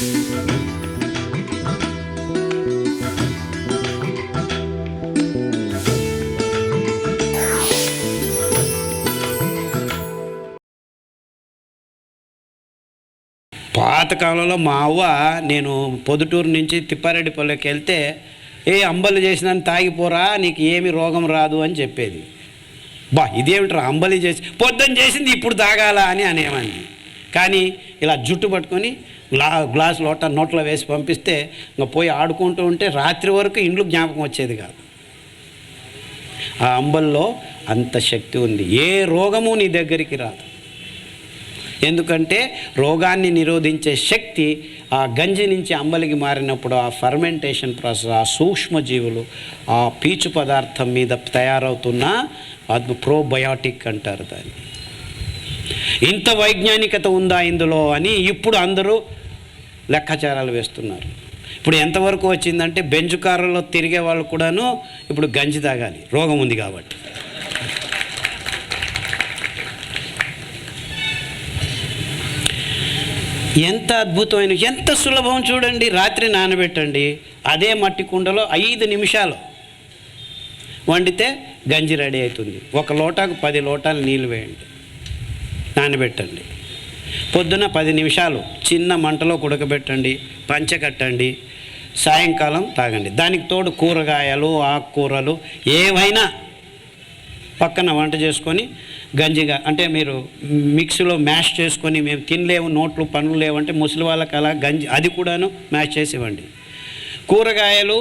పాతకాలంలో మా అవ్వ నేను పొద్దుటూరు నుంచి తిప్పారెడ్డిపల్లికి వెళ్తే ఏ అంబలి చేసినాను తాగిపోరా నీకు ఏమి రోగం రాదు అని చెప్పేది. బా ఇదేమిట్రా అంబలి చేసి పొద్దున్న చేసింది ఇప్పుడు తాగాల అని అనేవాడిని. కానీ ఇలా జుట్టు పట్టుకొని గ్లా గ్లాస్ లోట నోట్లో వేసి పంపిస్తే ఇంకా పోయి ఆడుకుంటూ ఉంటే రాత్రి వరకు ఇండ్లు జ్ఞాపకం వచ్చేది కాదు. ఆ అంబల్లో అంత శక్తి ఉంది. ఏ రోగము నీ దగ్గరికి రాదు. ఎందుకంటే రోగాన్ని నిరోధించే శక్తి ఆ గంజి నుంచి అంబలికి మారినప్పుడు ఆ ఫర్మెంటేషన్ ప్రాసెస్ ఆ సూక్ష్మజీవులు ఆ పీచు పదార్థం మీద తయారవుతున్న అది ప్రోబయాటిక్ అంటారు దాన్ని. ఇంత వైజ్ఞానికత ఉందా ఇందులో అని ఇప్పుడు అందరూ లెక్కాచారాలు వేస్తున్నారు. ఇప్పుడు ఎంతవరకు వచ్చిందంటే బెంచ్ కారులో తిరిగే వాళ్ళు కూడాను ఇప్పుడు గంజి తాగాలి రోగం ఉంది కాబట్టి. ఎంత అద్భుతమైన ఎంత సులభం చూడండి రాత్రి నానబెట్టండి అదే మట్టి కుండలో ఐదు నిమిషాలు వండితే గంజి రెడీ అవుతుంది. ఒక లోటాకు పది లోటాలు నీళ్ళు వేయండి. నానబెట్టండి పొద్దున పది నిమిషాలు చిన్న మంటలో ఉడకబెట్టండి పంచకట్టండి సాయంకాలం తాగండి. దానికి తోడు కూరగాయలు ఆకుకూరలు ఏవైనా పక్కన వంట చేసుకొని గంజిగా అంటే మీరు మిక్సీలో మ్యాష్ చేసుకొని మేము తినలేము నోట్లు పనులు లేవంటే ముసలి వాళ్ళకి అలా గంజి అది కూడాను మ్యాష్ చేసి ఇవ్వండి. కూరగాయలు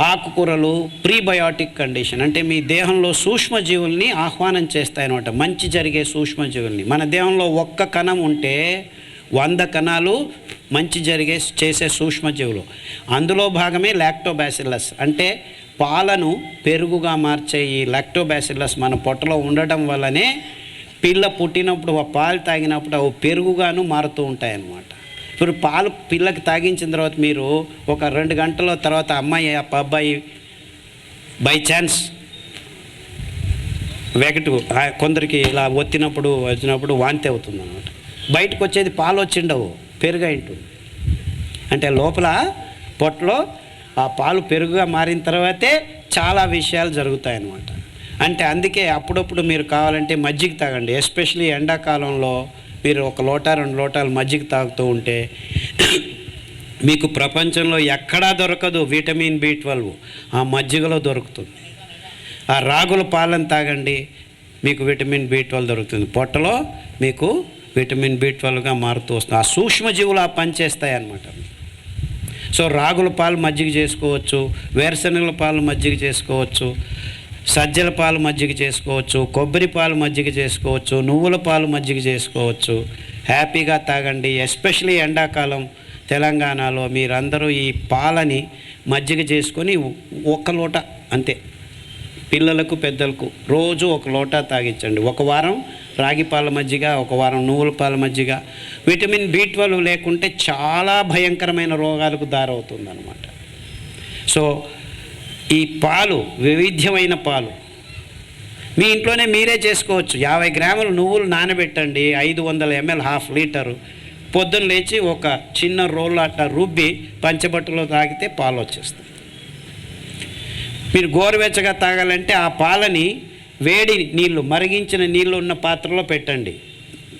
ఆకుకూరలు ప్రీబయోటిక్ కండిషన్. అంటే మీ దేహంలో సూక్ష్మజీవుల్ని ఆహ్వానం చేస్తాయన్నమాట. మంచి జరిగే సూక్ష్మజీవుల్ని. మన దేహంలో ఒక్క కణం ఉంటే వంద కణాలు మంచి జరిగే చేసే సూక్ష్మజీవులు. అందులో భాగమే లాక్టోబాసిల్లస్. అంటే పాలను పెరుగుగా మార్చే ఈ లాక్టోబాసిల్లస్ మన పొట్టలో ఉండటం వల్లనే పిల్ల పుట్టినప్పుడు ఆ పాలు తాగినప్పుడు అవి పెరుగుగాను మారుతూ ఉంటాయన్నమాట. ఇప్పుడు పాలు పిల్లకి తాగించిన తర్వాత మీరు ఒక రెండు గంటల తర్వాత అమ్మాయి ఆ అబ్బాయి బై ఛాన్స్ వెగటు కొందరికి ఇలా ఒత్తినప్పుడు వచ్చినప్పుడు వాంతి అవుతుంది అనమాట బయటకు వచ్చేది పాలు వచ్చిండవు పెరుగు ఉంటుంది. అంటే లోపల పొట్టలో ఆ పాలు పెరుగుగా మారిన తర్వాతే చాలా విషయాలు జరుగుతాయి అన్నమాట అంటే అందుకే అప్పుడప్పుడు మీరు కావాలంటే మజ్జిగ తాగండి ఎస్పెషలీ ఎండాకాలంలో మీరు ఒక లోటా రెండు లోటాలు మజ్జిగ తాగుతూ ఉంటే మీకు ప్రపంచంలో ఎక్కడా దొరకదు విటమిన్ బి ట్వెల్వ్. ఆ మజ్జిగలో దొరుకుతుంది. ఆ రాగుల పాలను తాగండి మీకు విటమిన్ బి ట్వెల్వ్ దొరుకుతుంది. పొట్టలో మీకు విటమిన్ బి ట్వెల్వ్గా మారుతూ వస్తుంది. ఆ సూక్ష్మజీవులు ఆ పనిచేస్తాయి అన్నమాట సో రాగుల పాలు మజ్జిగ చేసుకోవచ్చు వేరుశనగల పాలు మజ్జిగ చేసుకోవచ్చు సజ్జల పాలు మజ్జిగ చేసుకోవచ్చు కొబ్బరి పాలు మజ్జిగ చేసుకోవచ్చు నువ్వుల పాలు మజ్జిగ చేసుకోవచ్చు. హ్యాపీగా తాగండి. ఎస్పెషలీ ఎండాకాలం తెలంగాణలో మీరందరూ ఈ పాలని మజ్జిగ చేసుకొని ఒక లోట అంతే. పిల్లలకు పెద్దలకు రోజు ఒక లోటా తాగించండి. ఒక వారం రాగి పాల మజ్జిగ ఒక వారం నువ్వుల పాల మజ్జిగ. విటమిన్ బి ట్వెల్వ్ లేకుంటే చాలా భయంకరమైన రోగాలకు దారవుతుంది అనమాట సో ఈ పాలు వైవిధ్యమైన పాలు. మీ ఇంట్లోనే మీరే చేసుకోవచ్చు. యాభై గ్రాములు నువ్వులు నానబెట్టండి. ఐదు వందల ఎంఎల్ హాఫ్ లీటరు. పొద్దున్న లేచి ఒక చిన్న రోల్ అట్లా రుబ్బి పంచబట్టలో తాగితే పాలు వచ్చేస్తాయి. మీరు గోరువెచ్చగా తాగాలంటే ఆ పాలని వేడి నీళ్ళు మరిగించిన నీళ్ళు ఉన్న పాత్రలో పెట్టండి.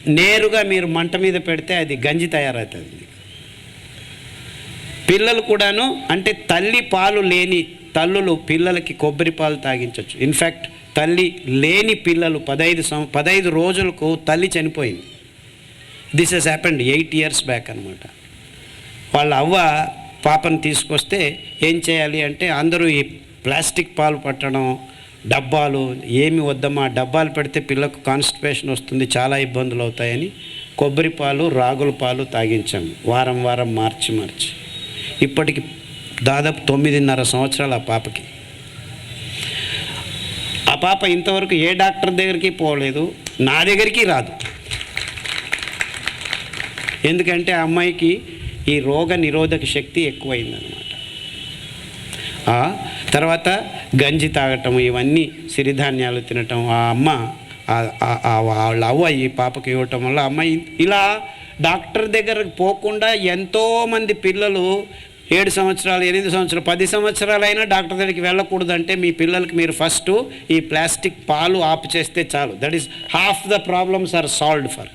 నేరుగా మీరు మంట మీద పెడితే అది గంజి తయారవుతుంది. పిల్లలు కూడాను అంటే తల్లి పాలు లేని తల్లులు పిల్లలకి కొబ్బరి పాలు తాగించవచ్చు ఇన్ఫ్యాక్ట్ తల్లి లేని పిల్లలు పదహైదు సం పదహైదు రోజులకు తల్లి చనిపోయింది. This has happened eight years back అనమాట వాళ్ళ అవ్వ పాపను తీసుకొస్తే ఏం చేయాలి అంటే అందరూ ఈ ప్లాస్టిక్ పాలు పట్టడం డబ్బాలు ఏమి వద్దమ్మా డబ్బాలు పెడితే పిల్లకు కాన్స్టిపేషన్ వస్తుంది చాలా ఇబ్బందులు అవుతాయని కొబ్బరి పాలు రాగుల పాలు తాగించాము వారం వారం మార్చి మార్చి. ఇప్పటికి దాదాపు తొమ్మిదిన్నర సంవత్సరాలు ఆ పాపకి. ఆ పాప ఇంతవరకు ఏ డాక్టర్ దగ్గరికి పోలేదు నా దగ్గరికి రాదు. ఎందుకంటే ఆ అమ్మాయికి ఈ రోగ నిరోధక శక్తి ఎక్కువైందనమాట తర్వాత గంజి తాగటం ఇవన్నీ సిరిధాన్యాలు తినటం ఆ అమ్మ వాళ్ళ అవ్వ ఈ పాపకి ఇవ్వటం వల్ల అమ్మాయి ఇలా డాక్టర్ దగ్గరకు పోకుండా ఎంతోమంది పిల్లలు ఏడు సంవత్సరాలు ఎనిమిది సంవత్సరాలు పది సంవత్సరాలైనా డాక్టర్ దగ్గరికి వెళ్ళకూడదంటే మీ పిల్లలకి మీరు ఫస్ట్ ఈ ప్లాస్టిక్ పాలు ఆపు చేస్తే చాలు. That is half the problems are solved for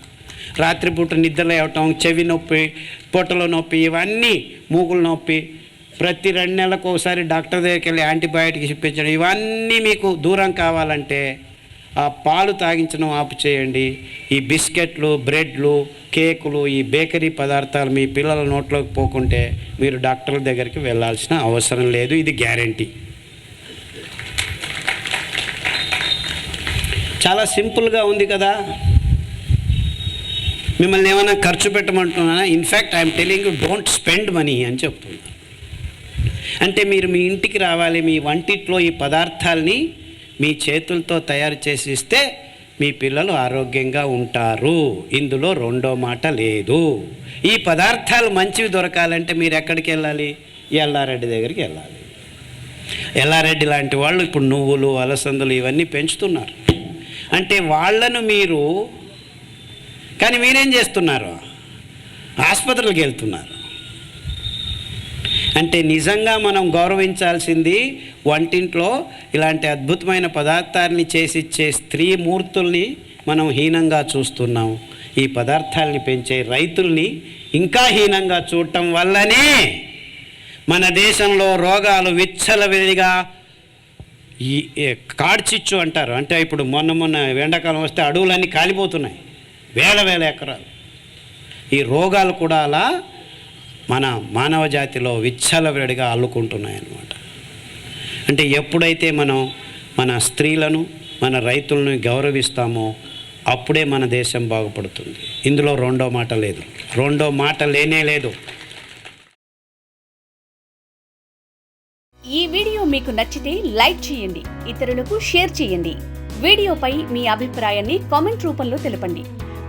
రాత్రిపూట నిద్రలేవటం చెవి నొప్పి పొట్టల నొప్పి ఇవన్నీ మూగులు నొప్పి ప్రతి రెండు నెలలకు ఒకసారి డాక్టర్ దగ్గరికి వెళ్ళి యాంటీబయాటిక్స్ ఇప్పించడం ఇవన్నీ మీకు దూరం కావాలంటే ఆ పాలు తాగించడం ఆపు చేయండి ఈ బిస్కెట్లు బ్రెడ్లు కేకులు ఈ బేకరీ పదార్థాలు మీ పిల్లల నోట్లోకి పోకుంటే మీరు డాక్టర్ల దగ్గరికి వెళ్ళాల్సిన అవసరం లేదు. ఇది గ్యారంటీ. చాలా సింపుల్గా ఉంది కదా. మిమ్మల్ని ఏమైనా ఖర్చు పెట్టమంటున్నానా? In fact I'm telling you don't spend money అని చెప్తున్నా. అంటే మీరు మీ ఇంటికి రావాలి మీ వంటిట్లో ఈ పదార్థాల్ని మీ చేతులతో తయారు చేసి ఇస్తే మీ పిల్లలు ఆరోగ్యంగా ఉంటారు. ఇందులో రెండో మాట లేదు. ఈ పదార్థాలు మంచివి దొరకాలంటే మీరు ఎక్కడికి వెళ్ళాలి? ఎల్లారెడ్డి దగ్గరికి వెళ్ళాలి. ఎల్లారెడ్డి లాంటి వాళ్ళు ఇప్పుడు నువ్వులు అలసందులు ఇవన్నీ పెంచుతున్నారు. అంటే వాళ్ళను మీరు కానీ మీరేం చేస్తున్నారు? ఆసుపత్రులకు వెళ్తున్నారు. అంటే నిజంగా మనం గౌరవించాల్సింది వంటింట్లో ఇలాంటి అద్భుతమైన పదార్థాన్ని చేసిచ్చే స్త్రీ మూర్తుల్ని మనం హీనంగా చూస్తున్నాం. ఈ పదార్థాలని పెంచే రైతుల్ని ఇంకా హీనంగా చూడటం వల్లనే మన దేశంలో రోగాలు విచ్చలవిడిగా ఈ కాడ్చిచ్చు అంటారు. అంటే ఇప్పుడు మొన్న మొన్న ఎండాకాలం వస్తే అడవులన్నీ కాలిపోతున్నాయి. వేల వేల ఎకరాలు. ఈ రోగాలు కూడా అలా మన మానవ జాతిలో విచ్చలవిడిగా అల్లుకుంటున్నాయి అన్నమాట అంటే ఎప్పుడైతే మనం మన స్త్రీలను మన రైతులను గౌరవిస్తామో అప్పుడే మన దేశం బాగుపడుతుంది. ఇందులో రెండో మాట లేదు. రెండో మాట లేనే లేదు. ఈ వీడియో మీకు నచ్చితే లైక్ చేయండి ఇతరులకు షేర్ చేయండి. వీడియోపై మీ అభిప్రాయాన్ని కామెంట్ రూపంలో తెలపండి.